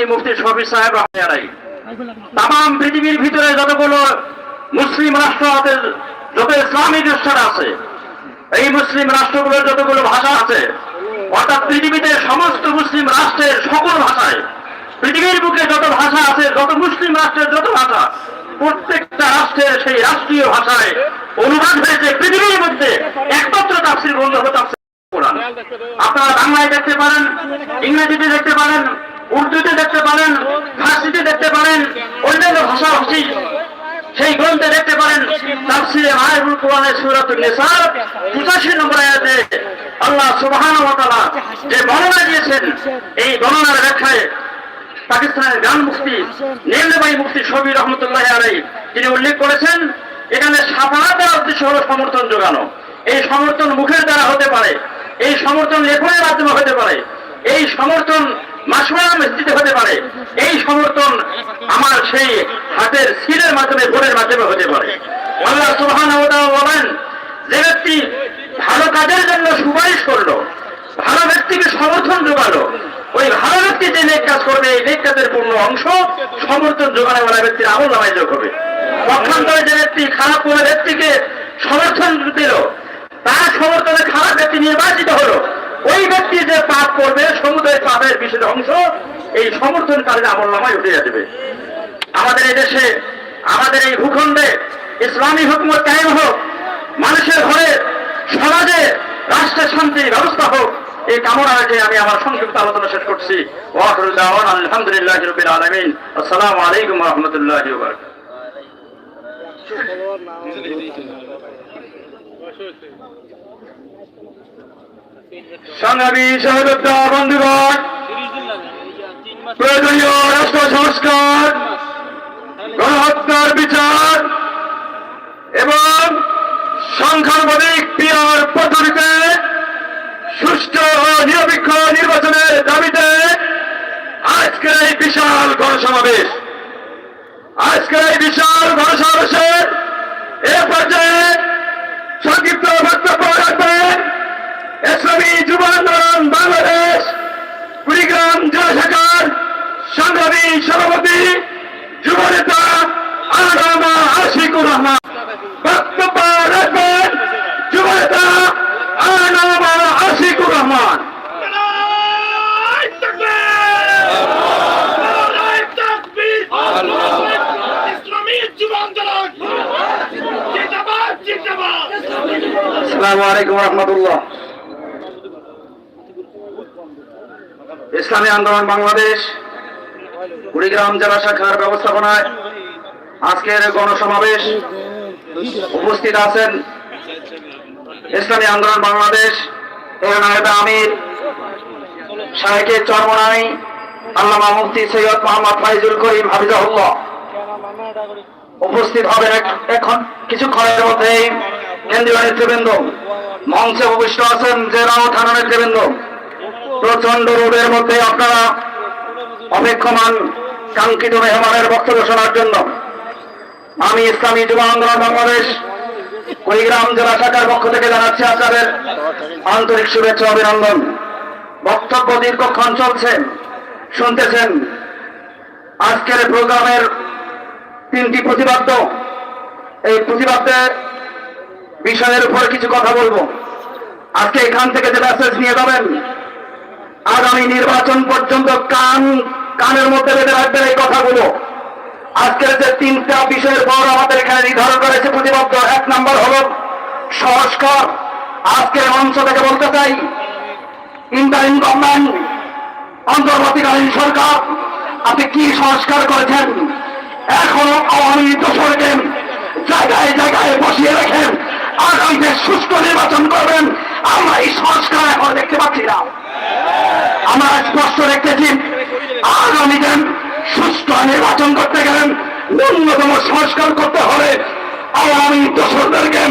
মুফতি মুফতি শফি সাহেব রহমানাই তাম পৃথিবীর ভিতরে যতগুলো মুসলিম রাষ্ট্র আছে, যত ইসলামিক রাষ্ট্র আছে, এই মুসলিম রাষ্ট্রগুলোর যতগুলো ভাষা আছে, অর্থাৎ পৃথিবীতে সমস্ত মুসলিম রাষ্ট্রের সকল ভাষায়, পৃথিবীর বুকে যত ভাষা আছে, যত মুসলিম রাষ্ট্রের যত ভাষা, প্রত্যেকটা রাষ্ট্রের সেই রাষ্ট্রীয় ভাষায় অনুবাদ হয়েছে পৃথিবীর মধ্যে। একমাত্র তাফসির গ্রন্থ কোরআন। আপনারা বাংলায় দেখতে পারেন, ইংরেজিতে দেখতে পারেন উর্দুতে দেখতে পারেন, ফার্সিতে দেখতে পারেন, অন্যান্য ভাষাভাষী সেই গ্রন্থে দেখতে পারেন, তাফসিরে মায়ের কোরআনের সূরাতুন নিসা 85 নম্বর আয়াতে আল্লাহ তাআলা যে বর্ণনা দিয়েছেন, এই বর্ণনার ব্যাখ্যায় পাকিস্তানের গান মুফতি নীলবাই মুফতি শবি রহমতুল্লাহ আলাই তিনি উল্লেখ করেছেন, এখানে সাফাহাত দেওয়ার উদ্দেশ্য হলো সমর্থন যোগানো এই সমর্থন মুখের দ্বারা হতে পারে, এই সমর্থন লেখনের মাধ্যমে হতে পারে, এই সমর্থন মাসমারা মসজিদে হতে পারে। এই সমর্থন আমার সেই হাতের সিলের মাধ্যমে ভোরের মাধ্যমে হতে পারে। আল্লাহ সুবহান বলেন, যে ব্যক্তি ভালো কাজের জন্য সুপারিশ করল, ভালো ব্যক্তিকে সমর্থন যোগালো, ওই ভালো ব্যক্তি যে নেক কাজ করবে, এই নেক কাজের পূর্ণ অংশ সমর্থন যোগানো বলা ব্যক্তির আমল নামায় যোগ হবে। পক্ষান্তরে যে ব্যক্তি খারাপ কোনো ব্যক্তিকে সমর্থন দিল, তার সমর্থনে খারাপ ব্যক্তি নির্বাচিত হলো ওই ব্যক্তি যে পাপ করবে, সমুদায় পাপের বিশেষ অংশ এই সমর্থনকারীর আমল নামায় উঠে যাবে আমাদের এই দেশে, আমাদের এই ভূখণ্ডে ইসলামী হুকুমত কায়েম হোক, মানুষের ঘরে, সমাজে রাষ্ট্রের শান্তির ব্যবস্থা হোক, এই কামনা রেখে আমি আমার সংক্ষিপ্ত আলোচনা শেষ করছি। আলহামদুলিল্লাহ রবিল আলমিন। আসসালামু আলাইকুম রহমতুল্লাহ সংস্কার, গণহত্যার বিচার এবং সংখ্যাধিক পিয়ার পদ্ধতিতে সুষ্ঠু ও নিরপেক্ষ নির্বাচনের দাবিতে আজকের এই বিশাল গণসমাবেশ। আজকের এই বিশাল গণসমাবেশের এ পর্যায়ে সংক্ষিপ্ত ইসলামী যুব আন্দোলন বাংলাদেশ কুড়িগ্রাম জেলা শাখার সংগ্রামী সভাপতি যুব নেতা আলামা আশিকুর রহমান। বক্তব্য রাখবেন যুব নেতা আলামা আশিকুর রহমান। আসসালামু আলাইকুম রহমতুল্লাহ। ইসলামী আন্দোলন বাংলাদেশ, কুড়িগ্রাম জেলা শাখার ব্যবস্থাপনায় আজকের গণসমাবেশ উপস্থিত আছেন ইসলামী আন্দোলন বাংলাদেশ আমির শাহেকে চরমনাই, আল্লামা মুফতি সৈয়দ মোহাম্মদ ফাইজুল করিম হাফিজাহুল্লাহ। উপস্থিত এক- এখন কিছুক্ষণের মধ্যেই কেন্দ্রীয় নেতৃবৃন্দ, মঞ্চে উপবিষ্ট আছেন জেলাও থানা নেতৃবৃন্দ। প্রচণ্ড রোদের মধ্যে আপনারা অপেক্ষমান কাঙ্ক্ষিত মেহমানের বক্তব্য শোনার জন্য। আমি ইসলামী যুব আন্দোলন বাংলাদেশ, কুড়িগ্রাম জেলা শাখার পক্ষ থেকে জানাচ্ছি আপনাদের আন্তরিক শুভেচ্ছা অভিনন্দন। বক্তব্য দীর্ঘক্ষণ চলছে, শুনতেছেন আজকের প্রোগ্রামের তিনটি প্রতিবাদ্য এই প্রতিবাদ্যের বিষয়ের উপর কিছু কথা বলব। আজকে এখান থেকে যে মেসেজ নিয়ে যাবেন আগামী নির্বাচন পর্যন্ত কান, কানের মধ্যে বেঁধে রাখবেন এই কথাগুলো। আজকের যে তিনটা বিষয়ের পর আমাদের এখানে নির্ধারণ করেছে প্রতিবদ্ধ এক নম্বর হল সংস্কার। আজকের মঞ্চ থেকে বলতে চাই ইন্টারিম গভর্নমেন্ট অন্তর্বর্তীকালীন সরকার, আপনি কি সংস্কার করেছেন? এখনও আওয়ামী দোসরকে জায়গায় জায়গায় বসিয়ে রেখেন আগামীতে সুষ্ঠু নির্বাচন করবেন। আমরা এই সংস্কার এখন দেখতে পাচ্ছি না। আমরা স্পষ্ট দেখতেছি, আগামী দিন সুস্থ নির্বাচন করতে গেলেন ন্যূনতম সংস্কার করতে হবে। আওয়ামী দোসরদেরকে